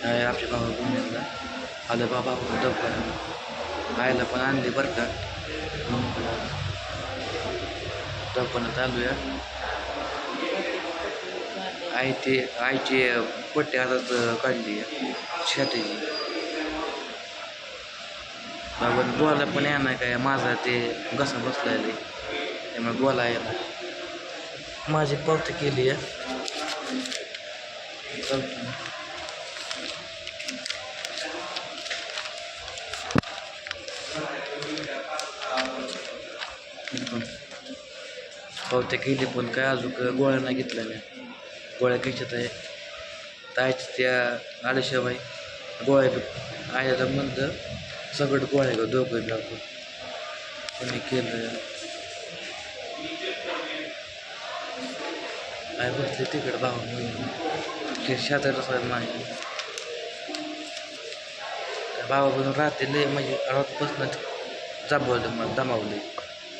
आहे आपल्या भावा बहिणीला आलं बाबा दवाखाना आईला पण आणली बरं का? दवाखान्यात आलूया. आई ते आईची पट्टी हातात काढली. शेतीची बाबा बोला पण येणार काय माझा ते घसा बसलाय त्यामुळे बोला येणार माझी पावती केली आहे चालतं पावत्या केली पण काय अजून गोळ्या नाही घेतल्या मी. गोळ्या घ्यायच्यात आहे तायच त्या आल्याशिवाय गोळ्या बी आयला म्हणलं सगळं गोळ्या घेऊ दोघं लागतो कोणी केलं? आई बसले तिकडे भावा म्हणून. ते शेजारच आहे माझी भावा बनून राहते लय म्हणजे रात बसणं जाबवलं मला दमावलं.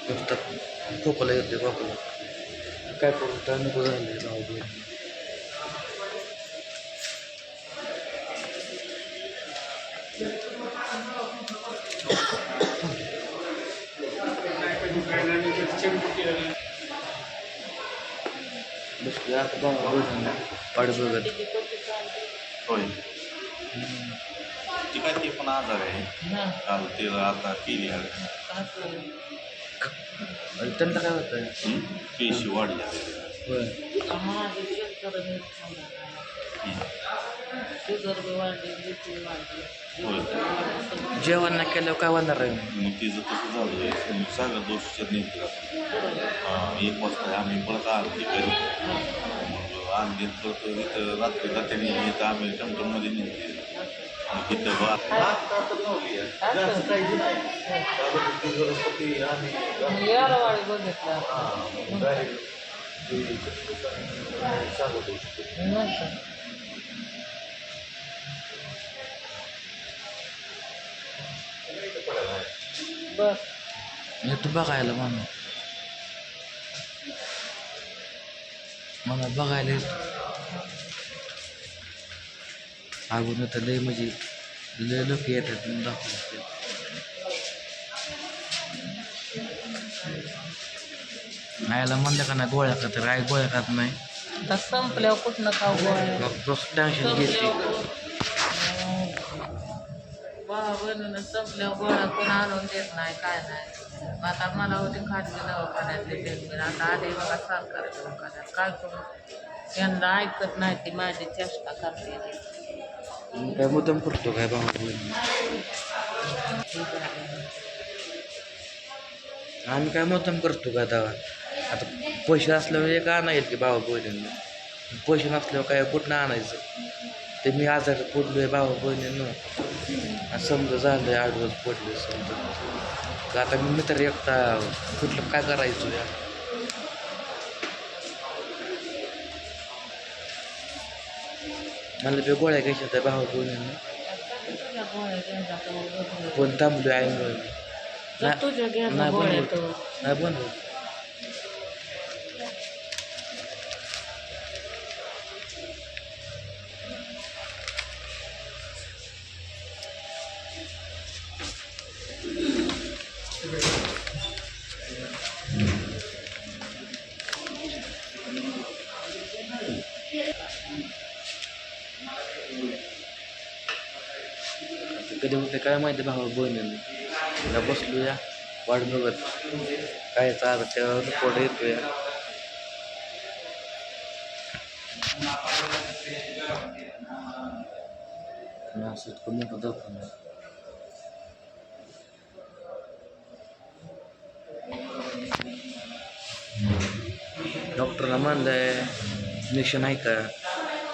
नुसतं खोकला येते खोकला काय करू? तर नको झाले बघत होय. ती काय ते पण आजार आहे. काल ते आता केली त्यांना काय होतं हं? पेशी वाढल्या जेवण नाही केल्यावर काय होणार आहे? मग तिचं तसं झालं सागर दोषच्या नेमकी एक वाजता आम्ही परत आरती घरी मग आणली परत इथं रात्री जाताना इथं आम्ही टमटममध्ये नेली मग तिथं बा यारवाडी बघितलं नंतर बस मी तू बघायला म्हणून मला बघायला येतो. अगोदर तर लय म्हणजे लय लोक येतात दाखवतात आयला म्हणलं का नाही गोळ्या खात आई गोळ्या खात नाही आता संपल्यावर कुठनं खाऊ गोळ्या मग प्रस्त टेन्शन घेते बहिणीनं संपल्यावर गोळ्या कोण आणून देत नाही काय नाही मग आता मला होते खाजगी दवाखान्यातले ट्रीटमेंट आता आले बघा सरकारी दवाखान्यात काय करू यांना ऐकत नाही ती माझी चेष्टा करते काय मुद्दाम करतो काय भाऊ बहिणी आम्ही काय मुद्दाम करतो का दवा आता पैसे असल्यावर एक आणायचं की बाबा बहिणींना. पैसे नसल्यावर काय कुठनं आणायचं? ते मी आजार पडलोय बाबा बहिणीनं. समजा झालं आठ दिवस पडले समजा. आता मी मित्र एकटा कुठलं काय करायचं? या मला ते गोळ्या घ्यायच्या त्या भावा बहिणींना पण थांबलो आहे तुझ्या घ्या नाही गोळ्या कधी होते काय माहिती भावा बहिणीने. आता बसलो या वाट बघत. काय चालत त्यावर रिपोर्ट येतो या असं इतकं मोठं दवाखाना डॉक्टरला म्हणलं इंजेक्शन आहे का?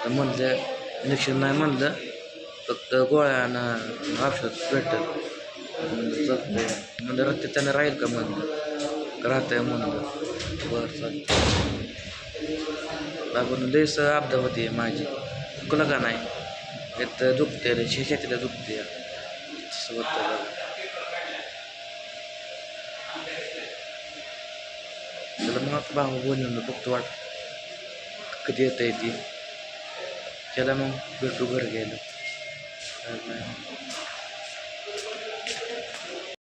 तर म्हणलं इंजेक्शन नाही म्हणलं. फक्त गोळ्यानं औषध भेटत म्हणलं चालतंय म्हणलं रक्त त्यानं राहील का म्हणलं राहतंय म्हणलं बरं चालतं बाबून लईस आपदा होते माझी. तुला का नाही? एक तर दुखते रे शेतीला दुखते सोबत त्याला मग भाऊ बोलून फक्त वाट कधी येता येते त्याला मग भेटू घर गेलं. काय नाही